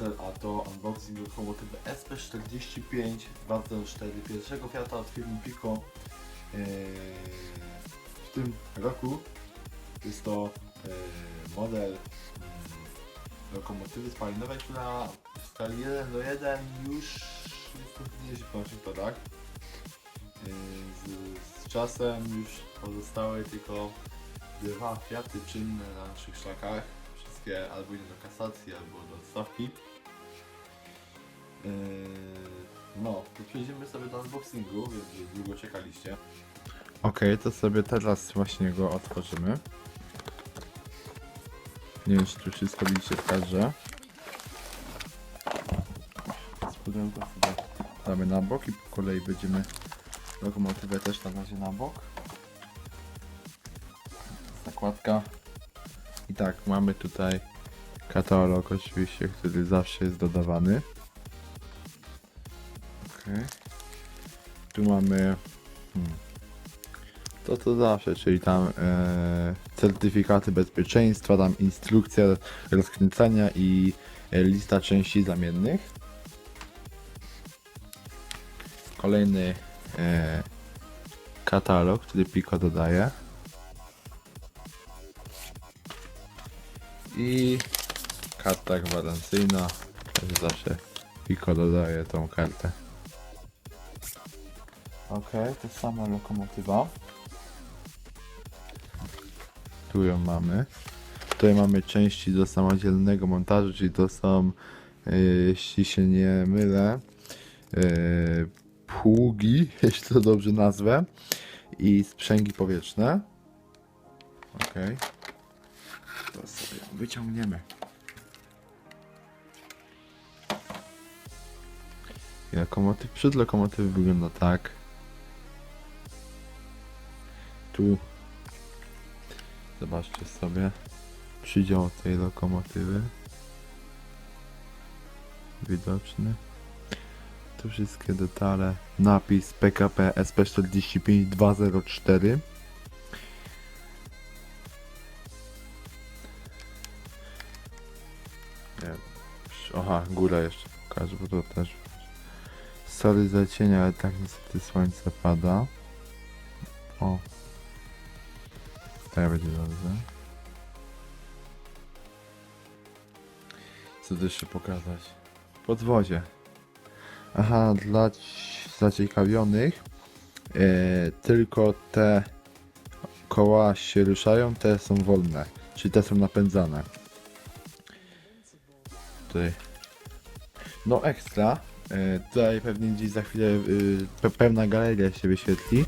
a to unboxing lokomotywy SP45 204 pierwszego Fiata od firmy Pico e, w tym roku. Jest to e, model e, lokomotywy spalinowej, która w skali 1 do 1 już jest w to tak? Z, z czasem już pozostały tylko dwa Fiaty czynne na naszych szlakach. Albo idą do kasacji, albo do odstawki. Yy, no, to przejdziemy sobie do unboxingu, że długo czekaliście. Okej, to sobie teraz właśnie go otworzymy. Nie wiem, czy tu wszystko widzicie w kadrze. Z pudełka sobie damy na bok i po kolei będziemy lokomotywę też na razie na bok. Zakładka. I tak, mamy tutaj katalog oczywiście, który zawsze jest dodawany. Okej. Tu mamy hmm, to to zawsze, czyli tam e, certyfikaty bezpieczeństwa, tam instrukcja rozkręcania i e, lista części zamiennych. Kolejny e, katalog, który Pico dodaje. I karta gwarancyjna, też zawsze Pico dodaje tą kartę. Okej, to sama lokomotywa. Tu ją mamy. Tutaj mamy części do samodzielnego montażu, czyli to są, e, jeśli się nie mylę, e, pługi, jeśli to dobrze nazwę, i sprzęgi powietrzne. Ok. Wyciągniemy. Lokomotyw, przód lokomotywy wygląda tak. Tu Zobaczcie sobie przydział tej lokomotywy. Widoczny. Tu wszystkie detale. Napis PKP SP45204. Aha, góra jeszcze pokażę, bo to też. Sorry za cień, ale tak niestety słońce pada. O, tak będzie dobrze. Co tu jeszcze pokazać? Podwozie. Aha, dla ci- zaciekawionych e, tylko te koła się ruszają, te są wolne, czyli te są napędzane. Tutaj. No ekstra. E, tutaj pewnie gdzieś za chwilę y, pe pełna galeria się wyświetli.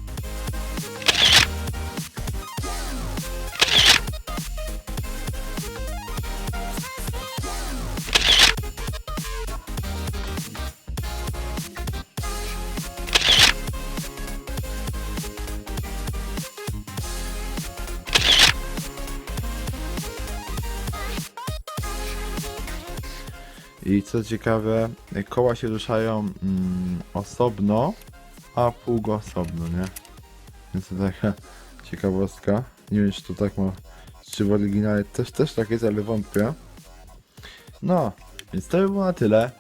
I co ciekawe, koła się ruszają mm, osobno, a pług osobno, nie? Więc to taka ciekawostka. Nie wiem, czy to tak ma, czy w oryginale też, też tak jest, ale wątpię. No, więc to by było na tyle.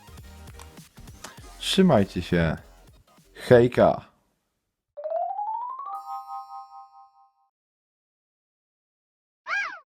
Trzymajcie się. Hejka!